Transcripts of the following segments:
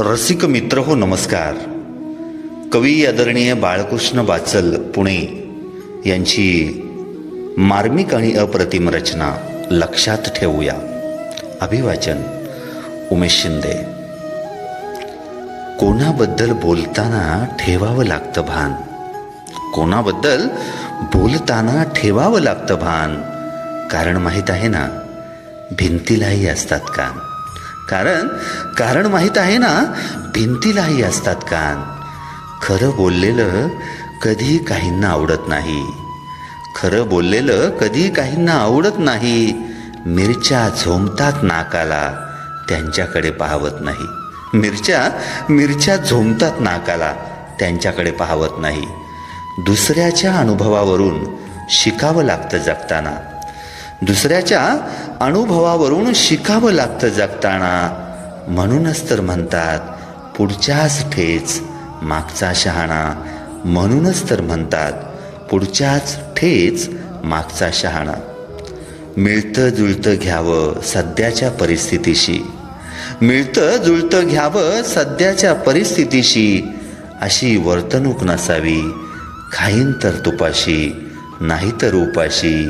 रसिक मित्र हो नमस्कार. कवी आदरणीय बाळकृष्ण बाचल पुणे यांची मार्मिक आणि अप्रतिम रचना लक्षात ठेवूया. अभिवाचन उमेश शिंदे. कोणाबद्दल बोलताना ठेवावं लागतं भान? कोणाबद्दल बोलताना ठेवावं लागतं भान? कारण माहीत आहे ना भिंतीलाही असतात कान. कारण कारण माहीत आहे ना भिंतीलाही असतात कान. खरं बोललेलं कधी काहींना आवडत नाही. खरं बोललेलं कधी काहींना आवडत नाही. मिरच्या झोमतात नाकाला त्यांच्याकडे पाहवत नाही. मिरच्या मिरच्या झोमतात नाकाला त्यांच्याकडे पाहवत नाही. दुसऱ्याच्या अनुभवावरून शिकावं लागतं जगताना. दुसऱ्याच्या अनुभवावरून शिकावं लागतं जगताना. म्हणूनच तर म्हणतात पुढच्याच ठेच मागचा शहाणा. म्हणूनच तर म्हणतात पुढच्याच ठेच मागचा शहाणा. मिळतं जुळतं घ्यावं सध्याच्या परिस्थितीशी. मिळतं जुळतं घ्यावं सध्याच्या परिस्थितीशी. अशी वर्तणूक नसावी खाईन तर तुपाशी नाहीतर उपाशी.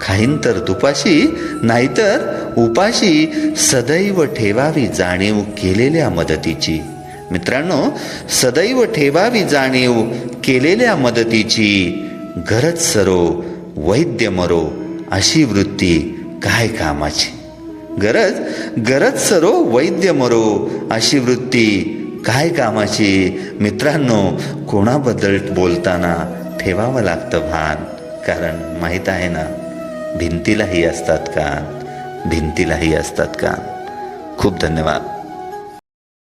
खाईन तर तुपाशी नाहीतर उपाशी सदैव ठेवावी जाणीव केलेल्या मदतीची. मित्रांनो सदैव ठेवावी जाणीव केलेल्या मदतीची गरज सरो वैद्य मरो अशी वृत्ती काय कामाची? गरज गरज सरो वैद्य मरो अशी वृत्ती काय कामाची? मित्रांनो कोणाबद्दल बोलताना ठेवावं लागतं भान कारण माहीत आहे ना भिंतीलाही असतात कान भिंतीलाही असतात कान खूप धन्यवाद.